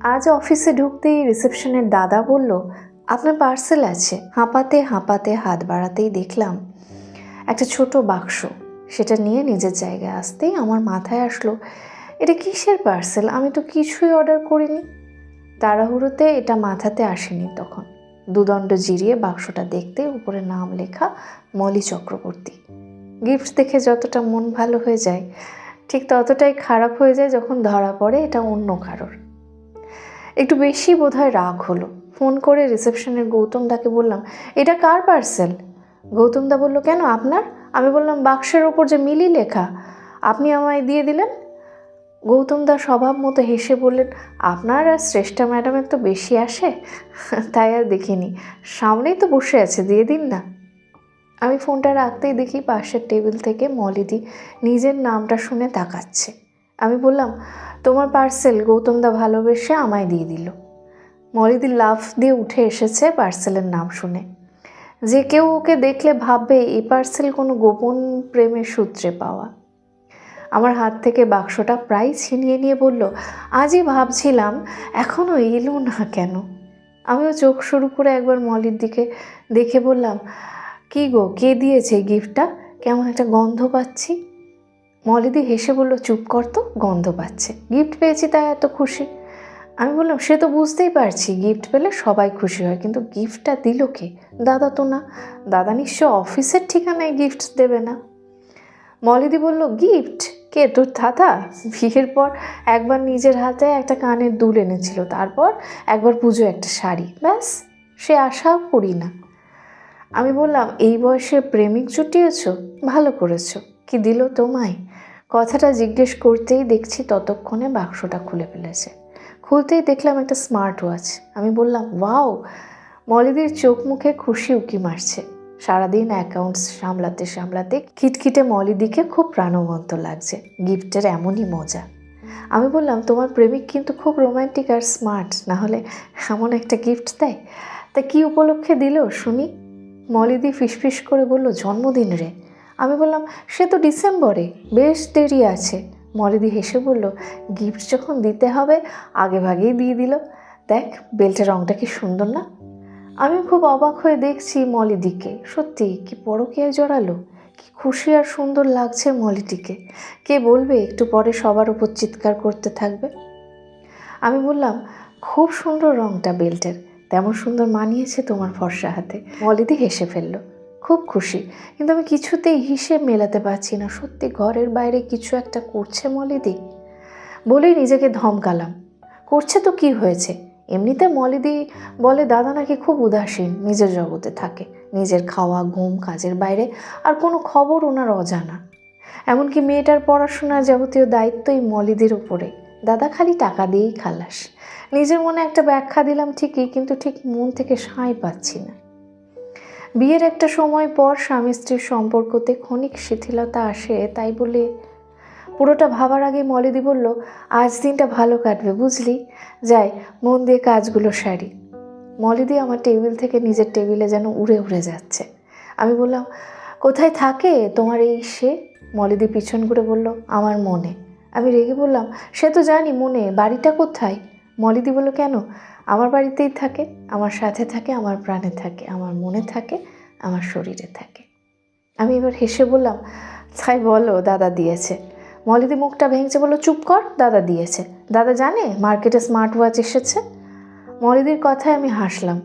আজ অফিসে ঢুকতেই রিসেপশনের দাদা বলল, আপনার পার্সেল আছে। হাঁপাতে হাঁপাতে হাত বাড়াতেই দেখলাম একটা ছোট বাক্স। সেটা নিয়ে নিজের জায়গায় আসতেই আমার মাথায় আসলো, এটা কিসের পার্সেল? আমি তো কিছুই অর্ডার করিনি। তাড়াহুড়োতে এটা মাথাতে আসেনি তখন। দুদণ্ড জিরিয়ে বাক্সটা দেখতে উপরে নাম লেখা, মলি চক্রবর্তী। গিফট দেখে যতটা মন ভালো হয়ে যায়, ঠিক ততটাই খারাপ হয়ে যায় যখন ধরা পড়ে এটা অন্য কারোর। একটু বেশি বোধহয় রাগ হলো। ফোন করে রিসেপশনের গৌতম দাকে বললাম, এটা কার পার্সেল? গৌতম দা বলল, কেন আপনার? আমি বললাম, বাক্সের ওপর যে মিলি লেখা, আপনি আমায় দিয়ে দিলেন? গৌতম দা স্বভাব মতো হেসে বললেন, আপনার আর শ্রেষ্ঠা ম্যাডামের তো বেশি আসে? তাই আর দেখিনি। সামনেই তো বসে আছে, দিয়ে দিন না। আমি ফোনটা রাখতেই দেখি পাশের টেবিল থেকে মলিদি নিজের নামটা শুনে তাকাচ্ছে। আমি বললাম তোমার পার্সেল গৌতম দা ভালোবেসে আমায় দিয়ে দিল। মলিদি লাফ দিয়ে উঠে এসেছে পার্সেলের নাম শুনে। যে কেউ ওকে দেখলে ভাববে, এই পার্সেল কোনো গোপন প্রেমের সূত্রে পাওয়া। আমার হাত থেকে বাক্সটা প্রায় ছিনিয়ে নিয়ে বলল, আজই ভাবছিলাম এখনও এলো না কেন? আমিও চোখ শুরু করে একবার মলির দিকে দেখে বললাম, কি গো, কে দিয়েছে গিফটটা কেমন একটা গন্ধ পাচ্ছি? মলিদি হেসে বলল, চুপ কর তো, গন্ধ পাচ্ছে। গিফট পেয়েছি তাই এত খুশি? আমি বললাম, সে তো বুঝতেই পারছি গিফট পেলে সবাই খুশি হয়, কিন্তু গিফটটা দিল কে? দাদা তো না। দাদা নিশ্চয় অফিসের ঠিকানায় গিফট দেবে না। মলিদি বলল গিফট কে, তোর দাদা? বিয়ের পর একবার নিজের হাতে একটা কানের দুল এনেছিল, তারপর একবার পুজো একটা শাড়ি। ব্যাস, সে আশাও করি না। আমি বললাম, এই বয়সে প্রেমিক জুটিয়েছ? ভালো করেছ। কি দিল তোমায়? কথাটা জিজ্ঞেস করতেই দেখছি ততক্ষণে বাক্সটা খুলে ফেলেছে। খুলতেই দেখলাম একটা স্মার্ট ওয়াচ। আমি বললাম, ওয়াও, মলিদির চোখ মুখে খুশি উকি মারছে। সারাদিন অ্যাকাউন্টস সামলাতে সামলাতে খিটখিটে মলিদিকে খুব প্রাণবন্ত লাগছে। গিফটের এমনই মজা। আমি বললাম, তোমার প্রেমিক কিন্তু খুব রোমান্টিক আর স্মার্ট। না হলে এমন একটা গিফট দেয়? তা কি উপলক্ষে দিল, শুনি? মলিদি ফিসফিস করে বলল, জন্মদিন রে। আমি বললাম, সে তো ডিসেম্বরে, বেশ দেরি আছে। মলিদি হেসে বলল, গিফট যখন দিতে হবে, আগে ভাগেই দিয়ে দিল। দেখ, বেল্টের রঙটা কি সুন্দর না? আমি খুব অবাক হয়ে দেখছি মলিদিকে। সত্যি, কি পরকীয়ায় জড়ালো? কি খুশি আর সুন্দর লাগছে মলিটিকে কে বলবে, একটু পরে সবার উপর চিৎকার করতে থাকবে। আমি বললাম, খুব সুন্দর রঙটা বেল্টের। তেমন সুন্দর মানিয়েছে তোমার ফর্সা হাতে। মলিদি হেসে ফেলল খুব খুশি। কিন্তু আমি কিছুতেই হিসেব মেলাতে পারছি না। সত্যি ঘরের বাইরে কিছু একটা করছে মলিদি? বলেই নিজেকে ধমকালাম। করছে তো কি হয়েছে? এমনিতে মলিদি বলে, দাদা নাকি খুব উদাসীন, নিজের জগতে থাকে। নিজের খাওয়া, ঘুম, কাজের বাইরে আর কোনো খবর ওনার অজানা। এমনকি মেয়েটার পড়াশোনার যাবতীয় দায়িত্বই মলিদের উপরে। দাদা খালি টাকা দিয়েই খালাস। নিজের মনে একটা ব্যাখ্যা দিলাম ঠিকই, কিন্তু ঠিক মন থেকে সাঁই পাচ্ছি না। বিয়ের একটা সময় পর স্বামী স্ত্রীর সম্পর্কতে ক্ষণিক শিথিলতা আসে, তাই বলে পুরোটা ভাবার আগে মলিদি বলল, আজ দিনটা ভালো কাটবে, বুঝলি? যাই, মন দিয়ে কাজগুলো সারি। মলিদি আমার টেবিল থেকে নিজের টেবিলে যেন উড়ে উড়ে যাচ্ছে। আমি বললাম, কোথায় থাকে তোমার এই সে? মলিদি পিছন ঘুরে বলল, আমার মনে। আমি রেগে বললাম, সে তো জানি মনে, বাড়িটা কোথায়? মলিদি বলল, কেন? আমার বাড়িতেই থাকে, আমার সাথে থাকে, আমার প্রাণে থাকে, আমার মনে থাকে, আমার শরীরে থাকে। আমি এবার হেসে বললাম তাই বলো, দাদা দিয়েছে। মলিদি মুখটা ভেঙছে, বলল, চুপ কর, দাদা দিয়েছে। দাদা জানে, মার্কেটে স্মার্ট ওয়াচ এসেছে। মলিদির কথায় আমি হাসলাম,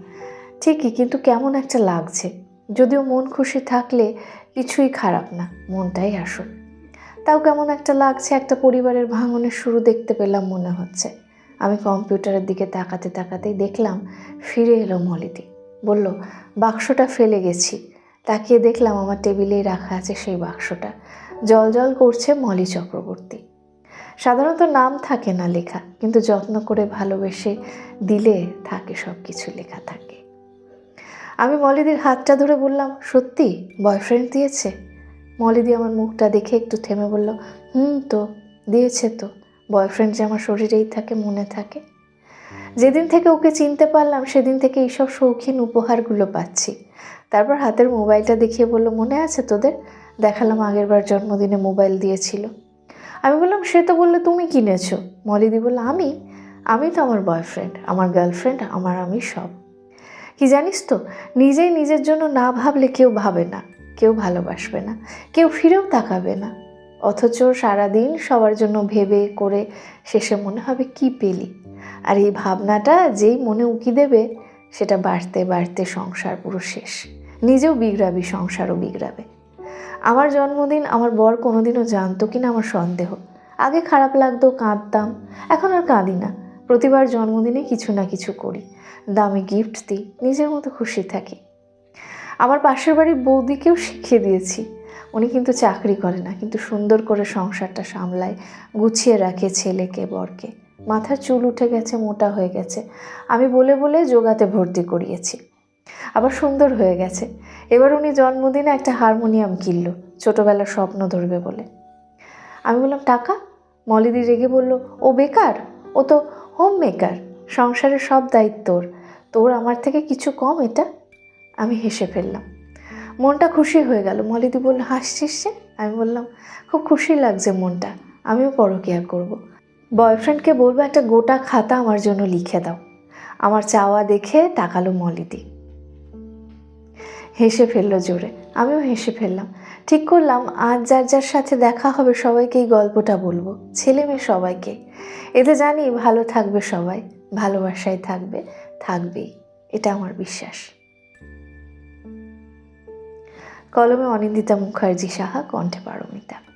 ঠিকই, কিন্তু কেমন একটা লাগছে। যদিও মন খুশি থাকলে কিছুই খারাপ না, মনটাই আসুক তাও কেমন একটা লাগছে, একটা পরিবারের ভাঙনের শুরু দেখতে পেলাম মনে হচ্ছে। আমি কম্পিউটারের দিকে তাকাতে তাকাতেই দেখলাম ফিরে এলো মলিদি বলল, বাক্সটা ফেলে গেছি। তাকিয়ে দেখলাম আমার টেবিলেই রাখা আছে সেই বাক্সটা। জল জল করছে মলি চক্রবর্তী। সাধারণত নাম থাকে না লেখা, কিন্তু যত্ন করে ভালোবেসে দিলে থাকে সব কিছু লেখা থাকে। আমি মলিদির হাতটা ধরে বললাম, সত্যি? বয়ফ্রেন্ড দিয়েছে? মলিদি আমার মুখটা দেখে একটু থেমে বলল, হুম তো, দিয়েছে তো। বয়ফ্রেন্ড যে আমার শরীরেই থাকে মনে থাকে। যেদিন থেকে ওকে চিনতে পারলাম সেদিন থেকে এইসব শৌখিন উপহারগুলো পাচ্ছি। তারপর হাতের মোবাইলটা দেখিয়ে বলল মনে আছে তোদের? দেখালাম আগেরবার জন্মদিনে মোবাইল দিয়েছিল। আমি বললাম সে তো বলল তুমি কিনেছো? মলিদি বলল আমি? আমি তো আমার বয়ফ্রেন্ড আমার গার্লফ্রেন্ড আমার আমি সব। কি জানিস তো নিজেই নিজের জন্য না ভাবলে কেউ ভাবে না কেউ ভালোবাসবে না কেউ ফিরেও তাকাবে না। অথচ সারাদিন সবার জন্য ভেবে করে শেষে মনে হবে কি পেলি? আর এই ভাবনাটা যেই মনে উকি দেবে, সেটা বাড়তে বাড়তে সংসার পুরো শেষ। নিজেও বিগড়াবি, সংসারও বিগড়াবে। আমার জন্মদিন আমার বর কোনোদিনও জানতো কিনা আমার সন্দেহ। আগে খারাপ লাগতো, কাঁদতাম, এখন আর কাঁদি না। প্রতিবার জন্মদিনে কিছু না কিছু করি। দামি গিফট দিই, নিজের মতো খুশি থাকি। আমার পাশের বাড়ির বৌদিকেও শিখিয়ে দিয়েছি। উনি কিন্তু চাকরি করে না, কিন্তু সুন্দর করে সংসারটা সামলায়, গুছিয়ে রাখে ছেলেকে, বরকে। মাথার চুল উঠে গেছে, মোটা হয়ে গেছে। আমি বলে বলে যোগাতে ভর্তি করিয়েছি। আবার সুন্দর হয়ে গেছে। এবার উনি জন্মদিনে একটা হারমোনিয়াম কিনল, ছোটোবেলার স্বপ্ন ধরবে বলে। আমি বললাম, টাকা? মলিদি রেগে বলল, ও বেকার? ও তো হোম মেকার সংসারের সব দায়িত্ব তোর তোর আমার থেকে কিছু কম এটা? আমি হেসে ফেললাম। মনটা খুশি হয়ে গেল। মলিদি বলল, হাসছিস সে আমি বললাম, খুব খুশি লাগছে মনটা। আমিও পরকিয়া করব। বয়ফ্রেন্ডকে বলব, একটা গোটা খাতা আমার জন্য লিখে দাও। আমার চাওয়া দেখে তাকালো মলিদি। হেসে ফেলল জোরে। আমিও হেসে ফেললাম। ঠিক করলাম, আজ যার যার সাথে দেখা হবে সবাইকে এই গল্পটা বলব। ছেলে মেয়ে সবাইকে। এতে জানি ভালো থাকবে সবাই। ভালোবাসায় থাকবে, থাকবেই। এটা আমার বিশ্বাস। কলমে অনিন্দিতা মুখার্জি সাহা কণ্ঠে পারমিতা।